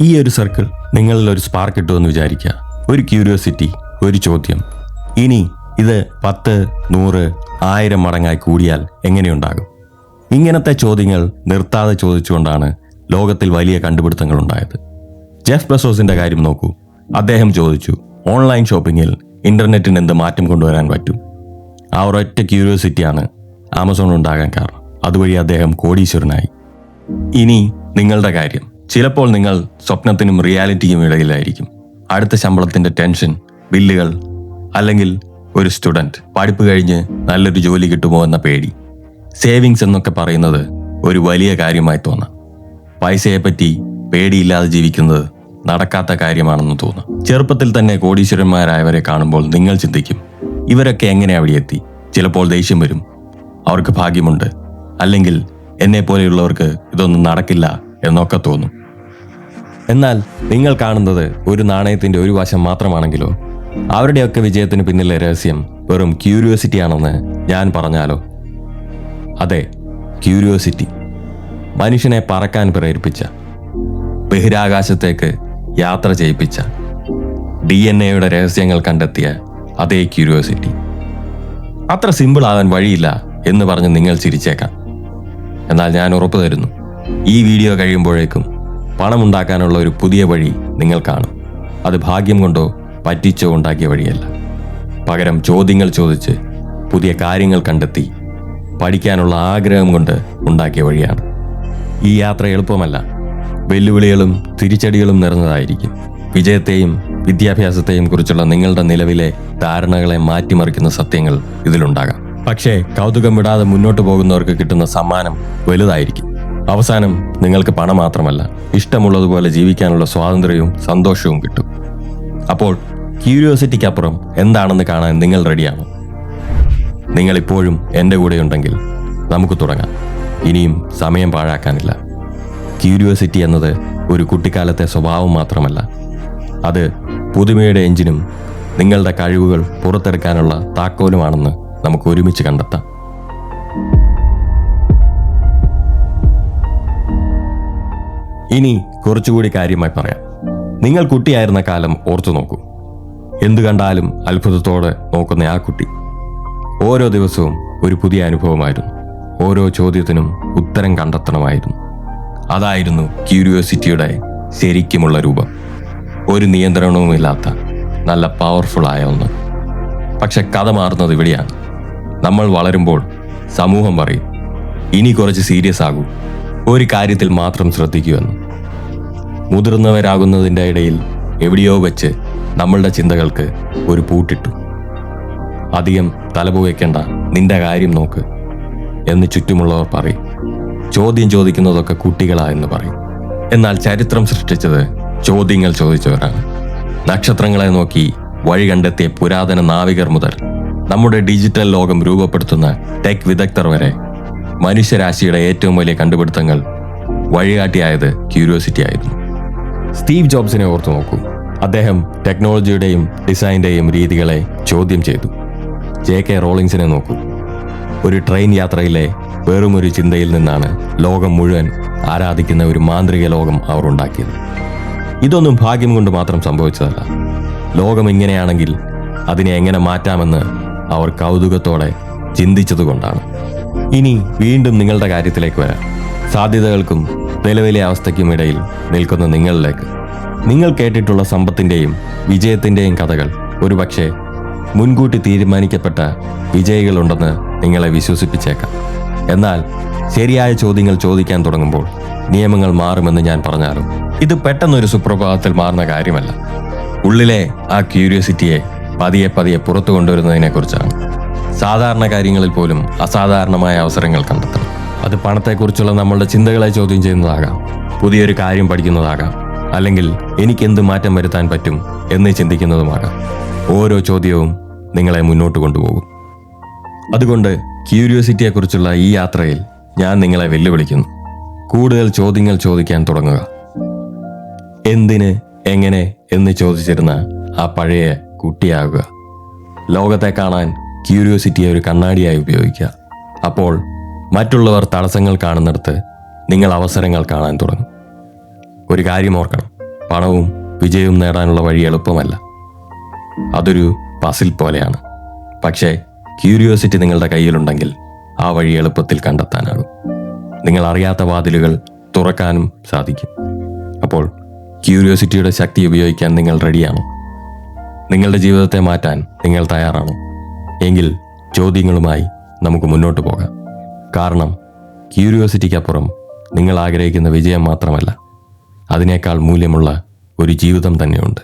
ഈ ഒരു സർക്കിൾ നിങ്ങളിൽ ഒരു സ്പാർക്ക് കിട്ടുമെന്ന് വിചാരിക്കുക. ഒരു ക്യൂരിയോസിറ്റി ഒരു ചോദ്യം. ഇനി ഇത് പത്ത് നൂറ് ആയിരം മടങ്ങായി കൂടിയാൽ എങ്ങനെയുണ്ടാകും? ഇങ്ങനത്തെ ചോദ്യങ്ങൾ നിർത്താതെ ചോദിച്ചുകൊണ്ടാണ് ലോകത്തിൽ വലിയ കണ്ടുപിടുത്തങ്ങൾ ഉണ്ടായത് ജെഫ് ബസോസിന്റെ കാര്യം നോക്കൂ. അദ്ദേഹം ചോദിച്ചു ഓൺലൈൻ ഷോപ്പിങ്ങിൽ ഇന്റർനെറ്റിന് എന്ത് മാറ്റം കൊണ്ടുവരാൻ പറ്റും? ആ ഒരൊറ്റ ക്യൂരിയോസിറ്റിയാണ് ആമസോൺ ഉണ്ടാകാൻ കാരണം. അതുവഴി അദ്ദേഹം കോടീശ്വരനായി. ഇനി നിങ്ങളുടെ കാര്യം. ചിലപ്പോൾ നിങ്ങൾ സ്വപ്നത്തിനും റിയാലിറ്റിക്കും ഇടയിലായിരിക്കും. അടുത്ത ശമ്പളത്തിന്റെ ടെൻഷൻ ബില്ലുകൾ അല്ലെങ്കിൽ ഒരു സ്റ്റുഡന്റ്. പഠിപ്പ് കഴിഞ്ഞ് നല്ലൊരു ജോലി കിട്ടുമോ എന്ന പേടി. സേവിങ്സ് എന്നൊക്കെ പറയുന്നത് ഒരു വലിയ കാര്യമായി തോന്നാം. പൈസയെപ്പറ്റി പേടിയില്ലാതെ ജീവിക്കുന്നത് നടക്കാത്ത കാര്യമാണെന്ന് തോന്നാം. ചെറുപ്പത്തിൽ തന്നെ കോടീശ്വരന്മാരായവരെ കാണുമ്പോൾ നിങ്ങൾ ചിന്തിക്കും ഇവരൊക്കെ എങ്ങനെ അവിടെ എത്തി? ചിലപ്പോൾ ദേഷ്യം വരും. അവർക്ക് ഭാഗ്യമുണ്ട്. അല്ലെങ്കിൽ എന്നെ പോലെയുള്ളവർക്ക് ഇതൊന്നും നടക്കില്ല എന്നൊക്കെ തോന്നും. എന്നാൽ നിങ്ങൾ കാണുന്നത് ഒരു നാണയത്തിന്റെ ഒരു വശം മാത്രമാണെങ്കിലോ? അവരുടെയൊക്കെ വിജയത്തിന് പിന്നിലെ രഹസ്യം വെറും ക്യൂരിയോസിറ്റി ആണെന്ന് ഞാൻ പറഞ്ഞാലോ? അതെ ക്യൂരിയോസിറ്റി മനുഷ്യനെ പറക്കാൻ പ്രേരിപ്പിച്ച ബഹിരാകാശത്തേക്ക് യാത്ര ചെയ്യിപ്പിച്ച ഡി എൻ എയുടെ രഹസ്യങ്ങൾ കണ്ടെത്തിയ അതേ ക്യൂരിയോസിറ്റി അത്ര സിമ്പിൾ ആകാൻ വഴിയില്ല എന്ന് പറഞ്ഞ് നിങ്ങൾ ചിരിച്ചേക്കാം. എന്നാൽ ഞാൻ ഉറപ്പു തരുന്നു ഈ വീഡിയോ കഴിയുമ്പോഴേക്കും പണമുണ്ടാക്കാനുള്ള ഒരു പുതിയ വഴി നിങ്ങൾ കാണും. അത് ഭാഗ്യം കൊണ്ടോ പറ്റിച്ചോ ഉണ്ടാക്കിയ വഴിയല്ല. പകരം ചോദ്യങ്ങൾ ചോദിച്ച് പുതിയ കാര്യങ്ങൾ കണ്ടെത്തി പഠിക്കാനുള്ള ആഗ്രഹം കൊണ്ട് ഉണ്ടാക്കിയ വഴിയാണ്. ഈ യാത്ര എളുപ്പമല്ല. വെല്ലുവിളികളും തിരിച്ചടികളും നിറഞ്ഞതായിരിക്കും. വിജയത്തെയും വിദ്യാഭ്യാസത്തെയും കുറിച്ചുള്ള നിങ്ങളുടെ നിലവിലെ ധാരണകളെ മാറ്റിമറിക്കുന്ന സത്യങ്ങൾ ഇതിലുണ്ടാകാം. പക്ഷേ കൗതുകം വിടാതെ മുന്നോട്ട് പോകുന്നവർക്ക് കിട്ടുന്ന സമ്മാനം വലുതായിരിക്കും. അവസാനം നിങ്ങൾക്ക് പണം മാത്രമല്ല ഇഷ്ടമുള്ളതുപോലെ ജീവിക്കാനുള്ള സ്വാതന്ത്ര്യവും സന്തോഷവും കിട്ടും. അപ്പോൾ ക്യൂരിയോസിറ്റിക്കപ്പുറം എന്താണെന്ന് കാണാൻ നിങ്ങൾ റെഡിയാണോ? നിങ്ങളിപ്പോഴും എന്റെ കൂടെയുണ്ടെങ്കിൽ നമുക്ക് തുടങ്ങാം. ഇനിയും സമയം പാഴാക്കാനില്ല. ക്യൂരിയോസിറ്റി എന്നത് ഒരു കുട്ടിക്കാലത്തെ സ്വഭാവം മാത്രമല്ല. അത് പുതുമയുടെ എഞ്ചിനും നിങ്ങളുടെ കഴിവുകൾ പുറത്തെടുക്കാനുള്ള താക്കോലുമാണെന്ന് നമുക്ക് ഒരുമിച്ച് കണ്ടെത്താം. ഇനി കുറച്ചുകൂടി കാര്യമായി പറയാം. നിങ്ങൾ കുട്ടിയായിരുന്ന കാലം ഓർത്തു നോക്കൂ. എന്തു കണ്ടാലും അത്ഭുതത്തോടെ നോക്കുന്ന ആ കുട്ടി. ഓരോ ദിവസവും ഒരു പുതിയ അനുഭവമായിരുന്നു. ഓരോ ചോദ്യത്തിനും ഉത്തരം കണ്ടെത്തണമായിരുന്നു. അതായിരുന്നു ക്യൂരിയോസിറ്റിയുടെ ശരിക്കുമുള്ള രൂപം. ഒരു നിയന്ത്രണവുമില്ലാത്ത നല്ല പവർഫുൾ ആയ ഒന്ന്. പക്ഷെ കഥ മാറുന്നത് ഇവിടെയാണ്. നമ്മൾ വളരുമ്പോൾ സമൂഹം പറയും ഇനി കുറച്ച് സീരിയസ് ആകൂ. ഒരു കാര്യത്തിൽ മാത്രം ശ്രദ്ധിക്കുമെന്ന് മുതിർന്നവരാകുന്നതിന്റെ ഇടയിൽ എവിടെയോ വെച്ച് നമ്മളുടെ ചിന്തകൾക്ക് ഒരു പൂട്ടിട്ടു. അധികം തലപോയിക്കേണ്ട നിന്റെ കാര്യം നോക്ക് എന്ന് ചുറ്റുമുള്ളവർ പറയും. ചോദ്യം ചോദിക്കുന്നതൊക്കെ കുട്ടികളാ എന്ന് പറയും. എന്നാൽ ചരിത്രം സൃഷ്ടിച്ചത് ചോദ്യങ്ങൾ ചോദിച്ചവരാണ്. നക്ഷത്രങ്ങളെ നോക്കി വഴി കണ്ടെത്തിയ പുരാതന നാവികർ മുതൽ നമ്മുടെ ഡിജിറ്റൽ ലോകം രൂപപ്പെടുത്തുന്ന ടെക് വിദഗ്ധർ വരെ മനുഷ്യരാശിയുടെ ഏറ്റവും വലിയ കണ്ടുപിടുത്തങ്ങൾ വഴികാട്ടിയായത് ക്യൂരിയോസിറ്റി ആയിരുന്നു. സ്റ്റീവ് ജോബ്സിനെ ഓർത്തു നോക്കൂ. അദ്ദേഹം ടെക്നോളജിയുടെയും ഡിസൈന്റെയും രീതികളെ ചോദ്യം ചെയ്തു. ജെ കെ റോളിങ്സിനെ നോക്കൂ. ഒരു ട്രെയിൻ യാത്രയിലെ വെറുമൊരു ചിന്തയിൽ നിന്നാണ് ലോകം മുഴുവൻ ആരാധിക്കുന്ന ഒരു മാന്ത്രിക ലോകം അവർ ഉണ്ടാക്കിയത്. ഇതൊന്നും ഭാഗ്യം കൊണ്ട് മാത്രം സംഭവിച്ചതല്ല. ലോകം ഇങ്ങനെയാണെങ്കിൽ അതിനെ എങ്ങനെ മാറ്റാമെന്ന് അവർ കൗതുകത്തോടെ ചിന്തിച്ചതുകൊണ്ടാണ്. ഇനി വീണ്ടും നിങ്ങളുടെ കാര്യത്തിലേക്ക് വരാം. സാധ്യതകൾക്കും നിലവിലെ അവസ്ഥയ്ക്കും ഇടയിൽ നിൽക്കുന്ന നിങ്ങളിലേക്ക്. നിങ്ങൾ കേട്ടിട്ടുള്ള സമ്പത്തിന്റെയും വിജയത്തിന്റെയും കഥകൾ ഒരുപക്ഷെ മുൻകൂട്ടി തീരുമാനിക്കപ്പെട്ട വിജയികളുണ്ടെന്ന് നിങ്ങളെ വിശ്വസിപ്പിച്ചേക്കാം. എന്നാൽ ശരിയായ ചോദ്യങ്ങൾ ചോദിക്കാൻ തുടങ്ങുമ്പോൾ നിയമങ്ങൾ മാറുമെന്ന് ഞാൻ പറഞ്ഞാലും ഇത് പെട്ടെന്നൊരു സുപ്രഭാതത്തിൽ മാറുന്ന കാര്യമല്ല. ഉള്ളിലെ ആ ക്യൂരിയോസിറ്റിയെ പതിയെ പതിയെ പുറത്തു കൊണ്ടുവരുന്നതിനെക്കുറിച്ചാണ് സാധാരണ കാര്യങ്ങളിൽ പോലും അസാധാരണമായ അവസരങ്ങൾ കണ്ടെത്തണം. അത് പണത്തെക്കുറിച്ചുള്ള നമ്മളുടെ ചിന്തകളെ ചോദ്യം ചെയ്യുന്നതാകാം. പുതിയൊരു കാര്യം പഠിക്കുന്നതാകാം. അല്ലെങ്കിൽ എനിക്ക് എന്ത് മാറ്റം വരുത്താൻ പറ്റും എന്ന് ചിന്തിക്കുന്നതുമാകാം. ഓരോ ചോദ്യവും നിങ്ങളെ മുന്നോട്ട് കൊണ്ടുപോകും. അതുകൊണ്ട് ക്യൂരിയോസിറ്റിയെക്കുറിച്ചുള്ള ഈ യാത്രയിൽ ഞാൻ നിങ്ങളെ വെല്ലുവിളിക്കുന്നു. കൂടുതൽ ചോദ്യങ്ങൾ ചോദിക്കാൻ തുടങ്ങുക. എന്തിന് എങ്ങനെ എന്ന് ചോദിച്ചിരുന്ന ആ പഴയ കുട്ടിയാകുക. ലോകത്തെ കാണാൻ ക്യൂരിയോസിറ്റിയെ ഒരു കണ്ണാടിയായി ഉപയോഗിക്കുക. അപ്പോൾ മറ്റുള്ളവർ തടസ്സങ്ങൾ കാണുന്നിടത്ത് നിങ്ങൾ അവസരങ്ങൾ കാണാൻ തുടങ്ങും. ഒരു കാര്യം ഓർക്കണം. പണവും വിജയവും നേടാനുള്ള വഴി എളുപ്പമല്ല. അതൊരു പസിൽ പോലെയാണ്. പക്ഷേ ക്യൂരിയോസിറ്റി നിങ്ങളുടെ കയ്യിലുണ്ടെങ്കിൽ ആ വഴി എളുപ്പത്തിൽ കണ്ടെത്താനാകും. നിങ്ങൾ അറിയാത്ത വാതിലുകൾ തുറക്കാനും സാധിക്കും. അപ്പോൾ ക്യൂരിയോസിറ്റിയുടെ ശക്തി ഉപയോഗിക്കാൻ നിങ്ങൾ റെഡിയാണോ നിങ്ങളുടെ ജീവിതത്തെ മാറ്റാൻ നിങ്ങൾ തയ്യാറാണോ. എങ്കിൽ ചോദ്യങ്ങളുമായി നമുക്ക് മുന്നോട്ട് പോകാം. കാരണം ക്യൂരിയോസിറ്റിക്കപ്പുറം നിങ്ങൾ ആഗ്രഹിക്കുന്ന വിജയം മാത്രമല്ല. അതിനേക്കാൾ മൂല്യമുള്ള ഒരു ജീവിതം തന്നെയുണ്ട്.